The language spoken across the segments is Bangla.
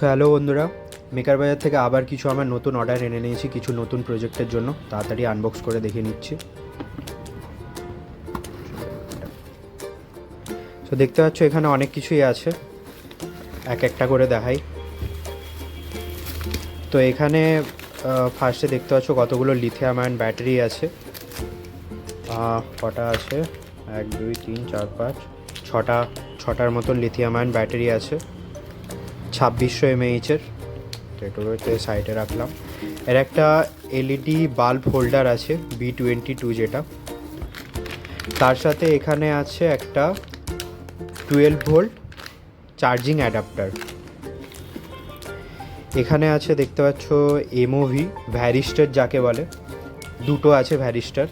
সো হ্যালো বন্ধুরা। মেকার বাজার থেকে আবার কিছু আমার নতুন অর্ডার এনে নিয়েছি, কিছু নতুন প্রজেক্টের জন্য। তাড়াতাড়ি আনবক্স করে দেখে নিচ্ছি। তো দেখতে পাচ্ছ, এখানে অনেক কিছুই আছে। এক একটা করে দেখাই। তো, এখানে ফার্স্টে দেখতে পাচ্ছ কতগুলো লিথিয়াম আয়ন ব্যাটারি আছে। কটা আছে? এক, দুই, তিন, চার, পাঁচ, ছটা, ছটার মতন লিথিয়াম আয়ন ব্যাটারি আছে। ছাব্বিশশো এমএইচের তো সাইডে রাখলাম। এর একটা এলইডি বাল্ব হোল্ডার আছে বি টোয়েন্টি টু যেটা। তার সাথে এখানে আছে একটা টুয়েলভ ভোল্ট চার্জিং অ্যাডাপ্টার এখানে আছে, দেখতে পাচ্ছ এমওভি ভ্যারিস্টার যাকে বলে। দুটো আছে ভ্যারিস্টার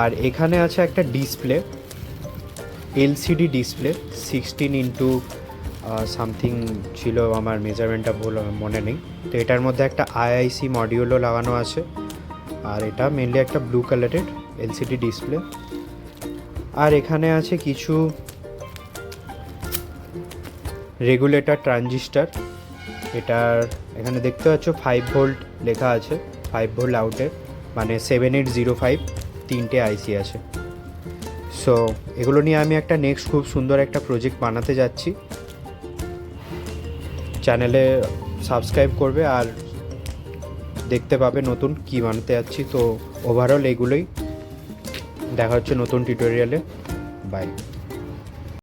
আর এখানে আছে একটা display LCD display sixteen into something ছিল, আমার মেজারমেন্টটা ভুল মনে নেই। তো এটার মধ্যে একটা আইআইসি মডিউলও লাগানো আছে। আর এটা মেনলি একটা ব্লু কালারের এলসিডি ডিসপ্লে আর এখানে আছে কিছু রেগুলেটর ট্রানজিস্টার এটার, এখানে দেখতে পাচ্ছ ফাইভ ভোল্ট লেখা আছে ফাইভ ভোল্ট আউটের মানে সেভেন এইট জিরো ফাইভ তিনটে আইসি আছে। সো এগুলো নিয়ে আমি একটা নেক্সট খুব সুন্দর একটা প্রজেক্ট বানাতে যাচ্ছি। চ্যানেলে সাবস্ক্রাইব করবে আর দেখতে পাবে নতুন কি বানাতে যাচ্ছি। তো ওভারঅল এগুলোই। দেখা হচ্ছে নতুন টিউটোরিয়ালে বাই